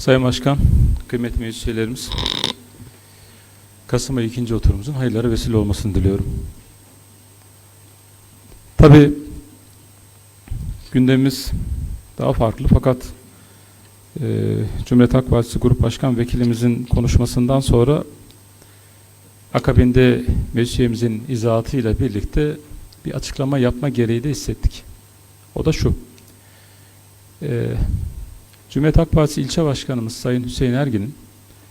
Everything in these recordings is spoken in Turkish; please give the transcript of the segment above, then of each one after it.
Sayın Başkan, kıymetli meclis Kasım ayı ikinci oturumumuzun hayırlara vesile olmasını diliyorum. Tabii gündemimiz daha farklı fakat e, Cumhuriyet Halk Partisi Grup Başkan Vekilimizin konuşmasından sonra akabinde meclis üyemizin izahatıyla birlikte bir açıklama yapma gereği de hissettik. O da şu. E, Cumhuriyet Halk Partisi ilçe başkanımız Sayın Hüseyin Ergin'in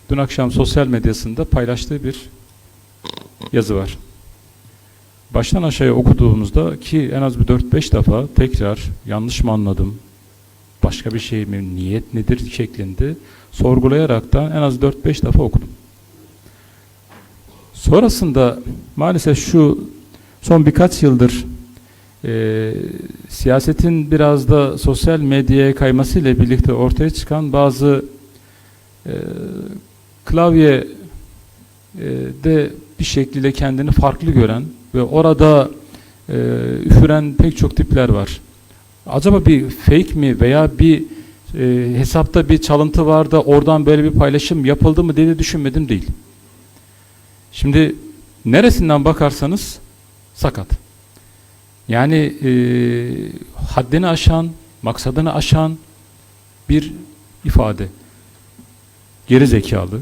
dün akşam sosyal medyasında paylaştığı bir yazı var. Baştan aşağıya okuduğumuzda ki en az bir 4-5 defa tekrar yanlış mı anladım, başka bir şey mi, niyet nedir şeklinde sorgulayaraktan en az 4-5 defa okudum. Sonrasında maalesef şu son birkaç yıldır e, siyasetin biraz da sosyal medyaya kaymasıyla birlikte ortaya çıkan bazı e, klavye e, de bir şekilde kendini farklı gören ve orada e, üfüren pek çok tipler var. Acaba bir fake mi veya bir e, hesapta bir çalıntı var da oradan böyle bir paylaşım yapıldı mı diye de düşünmedim değil. Şimdi neresinden bakarsanız sakat. Yani e, haddini aşan, maksadını aşan bir ifade. Geri zekalı,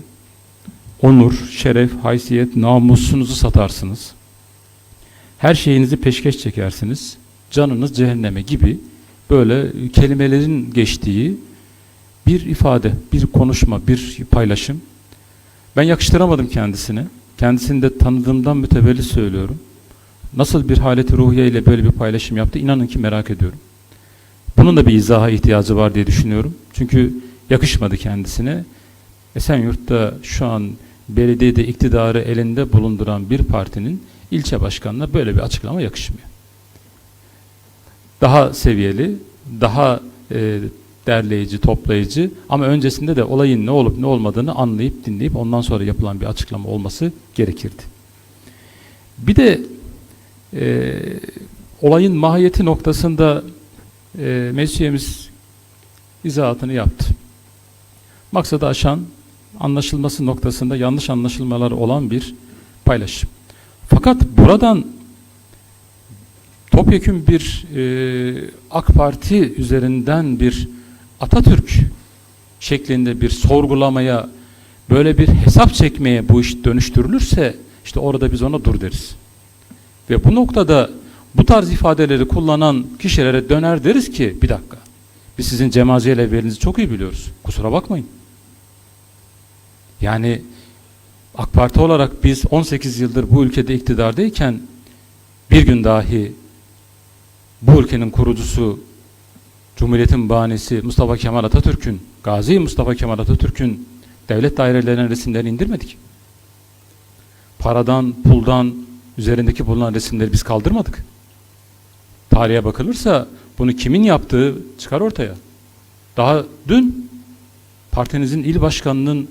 onur, şeref, haysiyet, namusunuzu satarsınız. Her şeyinizi peşkeş çekersiniz. Canınız cehenneme gibi böyle kelimelerin geçtiği bir ifade, bir konuşma, bir paylaşım. Ben yakıştıramadım kendisine. Kendisini de tanıdığımdan mütevelli söylüyorum. Nasıl bir haleti ruhiye ile böyle bir paylaşım yaptı inanın ki merak ediyorum. Bunun da bir izaha ihtiyacı var diye düşünüyorum. Çünkü yakışmadı kendisine. Esenyurt'ta şu an belediyede iktidarı elinde bulunduran bir partinin ilçe başkanına böyle bir açıklama yakışmıyor. Daha seviyeli, daha e, derleyici, toplayıcı ama öncesinde de olayın ne olup ne olmadığını anlayıp dinleyip ondan sonra yapılan bir açıklama olması gerekirdi. Bir de e, olayın mahiyeti noktasında e, meclis üyemiz izahatını yaptı. Maksadı aşan, anlaşılması noktasında yanlış anlaşılmalar olan bir paylaşım. Fakat buradan topyekün bir e, AK Parti üzerinden bir Atatürk şeklinde bir sorgulamaya, böyle bir hesap çekmeye bu iş dönüştürülürse işte orada biz ona dur deriz. Ve bu noktada bu tarz ifadeleri kullanan kişilere döner deriz ki bir dakika biz sizin cemaziye levberinizi çok iyi biliyoruz. Kusura bakmayın. Yani AK Parti olarak biz 18 yıldır bu ülkede iktidardayken bir gün dahi bu ülkenin kurucusu Cumhuriyet'in bahanesi Mustafa Kemal Atatürk'ün, Gazi Mustafa Kemal Atatürk'ün devlet dairelerinin resimlerini indirmedik. Paradan, puldan, üzerindeki bulunan resimleri biz kaldırmadık. Tarihe bakılırsa bunu kimin yaptığı çıkar ortaya. Daha dün partinizin il başkanının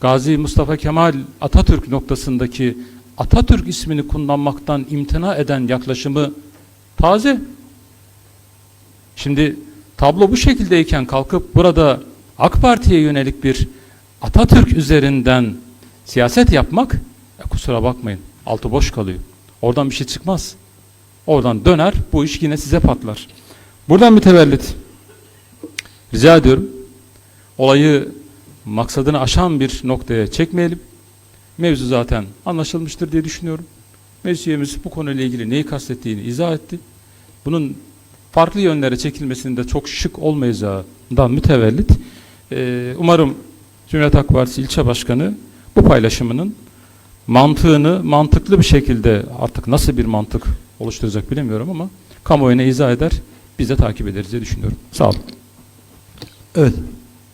Gazi Mustafa Kemal Atatürk noktasındaki Atatürk ismini kullanmaktan imtina eden yaklaşımı taze. Şimdi tablo bu şekildeyken kalkıp burada AK Parti'ye yönelik bir Atatürk üzerinden siyaset yapmak ya kusura bakmayın altı boş kalıyor. Oradan bir şey çıkmaz. Oradan döner bu iş yine size patlar. Buradan mütevellit rica ediyorum olayı maksadını aşan bir noktaya çekmeyelim. Mevzu zaten anlaşılmıştır diye düşünüyorum. Meclis bu konuyla ilgili neyi kastettiğini izah etti. Bunun farklı yönlere çekilmesinin de çok şık olmayacağından mütevellit. Ee, umarım Cumhuriyet Halk Partisi ilçe başkanı bu paylaşımının mantığını mantıklı bir şekilde artık nasıl bir mantık oluşturacak bilemiyorum ama kamuoyuna izah eder. Biz de takip ederiz diye düşünüyorum. Sağ olun. Evet.